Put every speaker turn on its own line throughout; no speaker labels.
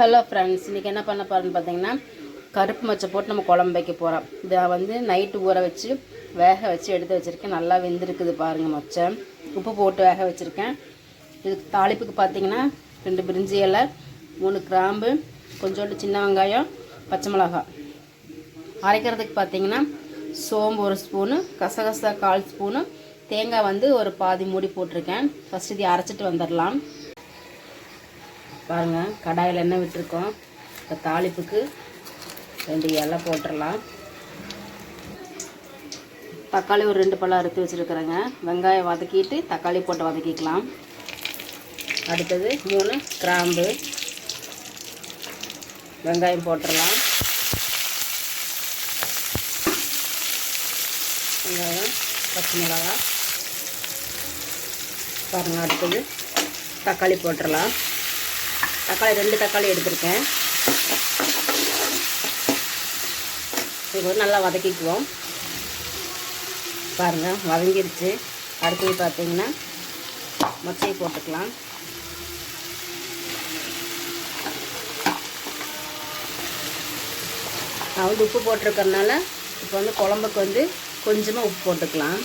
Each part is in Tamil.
ஹலோ ஃப்ரெண்ட்ஸ் இன்றைக்கி என்ன பண்ண போகிறோன்னு பார்த்தீங்கன்னா கருப்பு மச்சை போட்டு நம்ம குழம்பு வைக்க போகிறோம் இதை வந்து நைட்டு ஊற வச்சு வேக வச்சு எடுத்து வச்சுருக்கேன். நல்லா வெந்திருக்குது பாருங்கள் மொச்சை. உப்பு போட்டு வேக வச்சுருக்கேன். இதுக்கு தாளிப்புக்கு பார்த்தீங்கன்னா ரெண்டு பிரிஞ்சி இலை மூணு கிராம்பு கொஞ்சோண்டு சின்ன வெங்காயம் பச்சை மிளகாய். அரைக்கிறதுக்கு பார்த்தீங்கன்னா சோம்பு ஒரு ஸ்பூனு கசகசா கால் ஸ்பூனு தேங்காய் வந்து ஒரு பாதி மூடி போட்டிருக்கேன். ஃபஸ்ட்டு இதை அரைச்சிட்டு வந்துடலாம். பாருங்கள் கடாயில் எண்ணெய் விட்டுருக்கோம்? இப்போ தாளிப்புக்கு ரெண்டு இலை போட்டுடலாம் தக்காளி ஒரு ரெண்டு பழம் அறுத்து வச்சுருக்குறேங்க. வெங்காயம் வதக்கிட்டு தக்காளி போட்டு வதக்கிக்கலாம். அடுத்தது மூணு கிராம்பு. வெங்காயம் போட்டுடலாம் வெங்காயம் பச்சை மிளகாய். பாருங்கள் அடுத்தது தக்காளி போட்டுடலாம் தக்காளி ரெண்டு தக்காளி எடுத்திருக்கேன். இது வந்து நல்லா வதக்கிக்குவோம். பாருங்கள் வதங்கிருச்சு. அடுத்தது பார்த்தீங்கன்னா மொச்சையை போட்டுக்கலாம். நான் வந்து உப்பு போட்டிருக்கறனால இப்போ வந்து குழம்புக்கு வந்து கொஞ்சமாக உப்பு போட்டுக்கலாம்.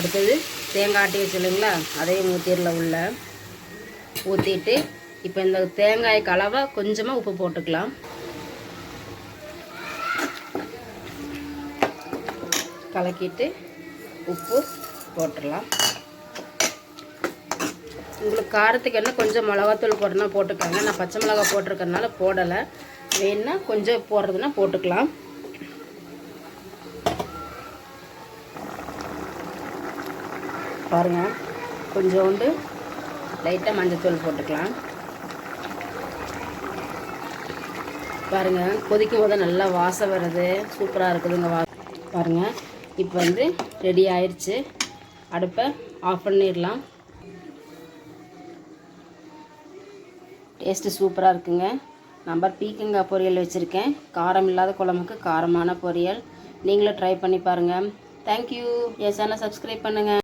அடுத்தது தேங்காய் ஆட்டி வச்சுருங்களா அதையும் ஊற்றிடல உள்ள ஊற்றிட்டு இப்போ இந்த தேங்காய் கலவை கொஞ்சமாக உப்பு போட்டுக்கலாம். கலக்கிட்டு உப்பு போட்டுடலாம். உங்களுக்கு காரத்துக்கு என்ன கொஞ்சம் மிளகாத்தூள் போட்டனா போட்டுக்கோங்க. நான் பச்சை மிளகா போட்டிருக்கறனால போடலை. வேணுன்னா கொஞ்சம் போடுறதுன்னா போட்டுக்கலாம். பாருங்கள் கொஞ்சோண்டு லைட்டாக மஞ்சத்தூள் போட்டுக்கலாம். பாருங்கள் கொதிக்கும் போது நல்லா வாசம் வருது சூப்பராக இருக்குதுங்க வா பாருங்கள் இப்போ வந்து ரெடி ஆயிடுச்சு அடுப்பை ஆஃப் பண்ணிடலாம். டேஸ்ட்டு சூப்பராக இருக்குங்க. நம்பர் பீக்கங்காய் பொரியல் வச்சுருக்கேன். காரம் இல்லாத குழம்புக்கு காரமான பொரியல். நீங்களும் ட்ரை பண்ணி பாருங்கள் தேங்க்யூ என் சேனல் சப்ஸ்கிரைப் பண்ணுங்கள்